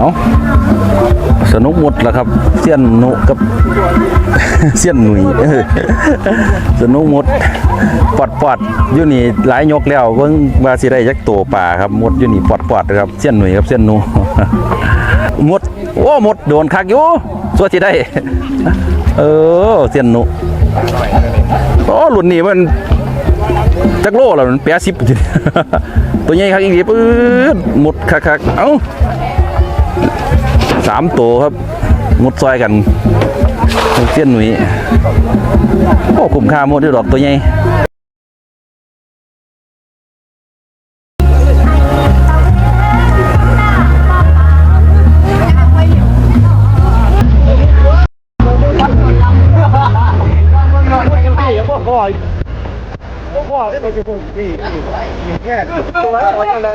เอาสนุกหมดแล้วครับเสี้ยนหนุกับเสี้ยนหนุ่ยสนุกหมดปอดปอดๆอยู่นี่หลายยกแล้วเบิ่งว่าสิได้จักตัวป่าครับหมดอยู่นี่ปอดปอดครับเสี้ยนหนุ่ยกับเสี้ยนหนูหมดโอ้หมดโดนคักอยู่สัวสิได้ เออเสี้ยนหนูโอ้รุ่นนี้มันจักโลแล้วมันแปดสิบตัวใหญ่ครับอีกทีปื๊ดหมดคักๆเอ้า สามตัวครับหมดซอยกันเสี้ยนหนุ่ยโอ้คุ้มค่าหมดด้วยดอกตัวใหญ่โอ้หลายตัวครับหลาย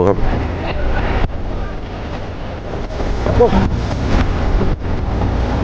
ๆครับ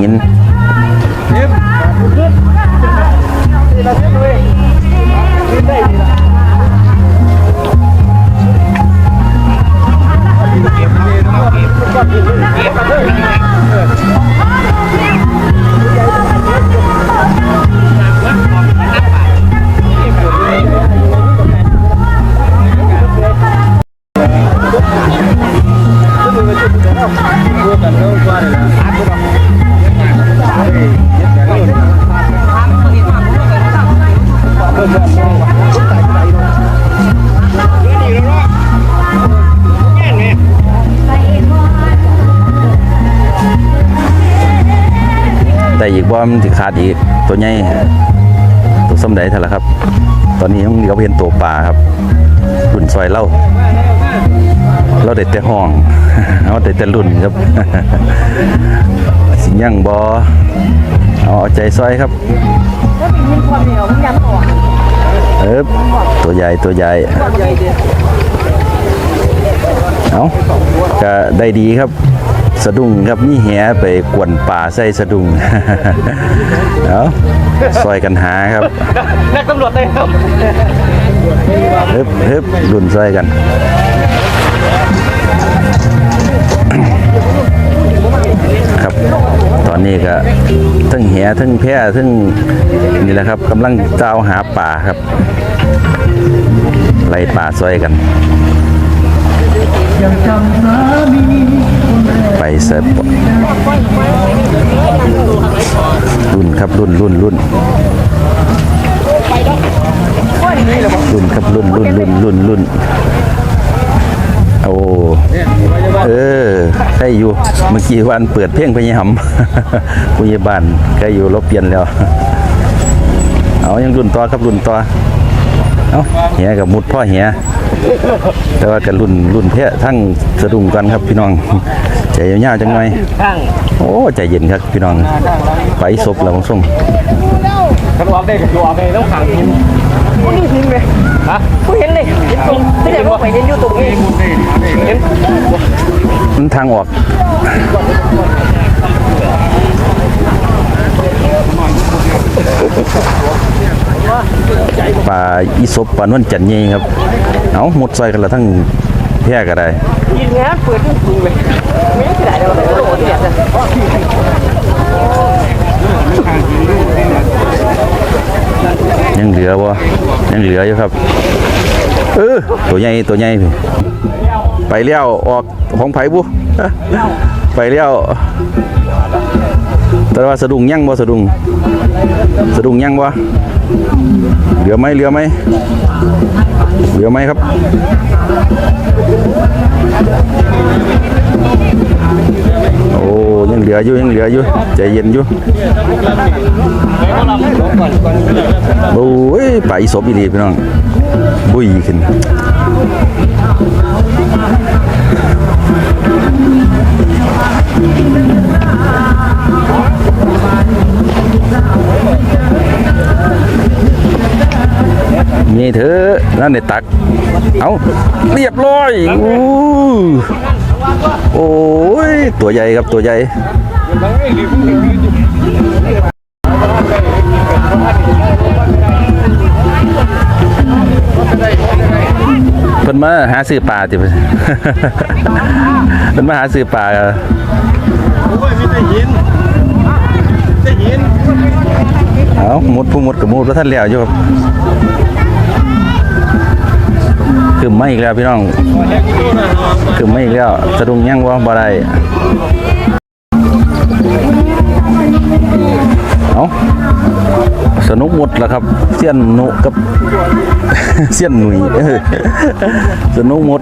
หินละเอีกว่มันสิขาดอีกตัวใหญ่ตัวส้มใดเท่าละครับ ตอนนี้ต้องเลี้ยวเห็นตัวป่าครับรุ่นซอยเล่าเราเด็ดแต่ห้องเอาแต่แต่รุ่นครับ สิยังบอเอาใจซอยครับเออตัวใหญ่ตัวใหญ่เอาก็ได้ดีครับ สะดุ้งครับมีแหไปกวนป่าใส่สะดุ้งเอาซอยกันหาครับนักตำรวจได้ครับฮึบฮึบรุ่นซอยกันครับตอนนี้ก็ทั้งแหทั้งแพร่ทั้งนี่แหละครับกำลังเจ้าหาป่าครับไล่ป่าซอยกัน ไปเสิร์ฟรุ่นครับรุ่นรุ่นรุ่นรุ่นครับรุ่นรุ่นรุ่นรุ่นรุ่นโอ้เออใครอยู่เมื่อกี้วันเปิดเพลงพญหำพยาบาลใครอยู่เราเปลี่ยนแล้ว เอายังรุ่นต่อครับรุ่นต่อเอาเหียกับมุดพ่อเหียแต่ว่ากับรุ่นรุ่นเพะทั้งสะดุ้งกันครับพี่น้อง ใจยาวๆจังหน่อยโอ้ใจเย็นครับพี่น้องไปศพแล้วผมส่งขัะออกได้กับตัวออกไปต้องขังหินกูนี่หินไหมฮะกูเห็นเลยเห็นตรงที่ไหนว่าไปเห็นอยู่ตรงนี้เห็นมันทางออกปลาอีสบปลานวนจันเยงครับ เอาหมดใสกันละทั้ง แพร่ก็ได้ยิงงานเปิดยุ่งตุงเลยไม่ได้ไหนเดียวเราโดเนี่ยจะยังเหลือบ่ยังเหลืออยู่ครับเออตัวใหญ่ตัวใหญ่ไปเลี้ยวออกของไผ่บุไปเลี้ยวแต่ว่าสะดุ้งยั่งบ่สะดุ้งสะดุ้งยั่งบ่ เหลือไหมเหลือไหมเหลือไหมครับ โอ้ยังเหลืออยู่ยังเหลืออยู่ใจเย็นอยู่โอ้ยไปอีสบอีดีพี่น้องบุยขึ้น นั่นในตัก เอาเรียบร้อยอู้โอ้ย ตัวใหญ่ครับตัวใหญ่เพิ่นมาหาซื้อปลาติเพิ่นเพิ่นมาหาซื้อปลาโอ้ยมีแต่หินแต่หินเอาหมดผู้หมดกับหมดบ่ทันแล้วอยู่ครับ คือไม่อีกแล้วพี่น้องคือไม่อีกแล้วสะดุ้งยังว่าบ่ได้เอ้าสนุกหมดแล้วครับเสี้ยนหนุกับเสี้ยนหนุ่ยเออสนุกหมด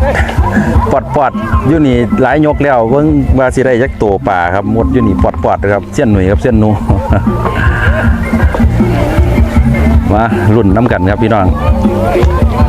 ปอดปอดอยู่นี่หลายยกแล้วเบิ่งว่าสิได้จักตัวป่าครับหมดอยู่นี่ปอดปอดครับเสี้ยนหนุ่ยกับเสี้ยนหนูมารุ่นน้ำกันครับพี่น้อง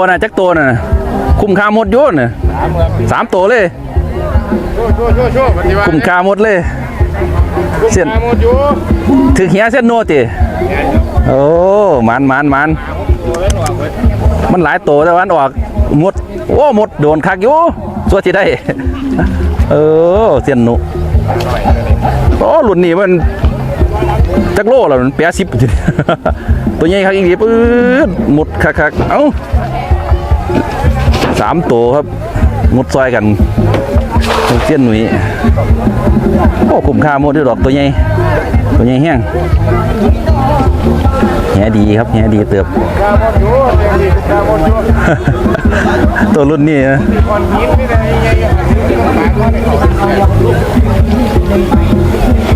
ตัวนะจักตัวนะคุ้มค่าหมดโยนนะสามตัวเลยโชว์โชว์โชว์โชว์ปฏิวัติคุ้มค่าหมดเลยเส้นหมดอยู่ถือเหียเส้นโนติโอ้มันมันมันมันหลายตัวแต่วันออกหมดโอ้หมดโดนคักอยู่สัวที่ได้ เออเส้นหนุโอ้รุ่นนี้มันจักโลแล้วมันแปดสิบตัวใหญ่คักอีกทีปื๊ดหมดคักคักๆเอ้า สามตัวครับหมดซอยกันเส้นหนุ่ยโอ้คุ้มค่าหมดด้วยดอกตัวใหญ่ตัวใหญ่แห้งแหดีครับแหดีเติบกาหมดอยู่เต็มที่กาหมดอยู่ตัวรุ่นนี้นะ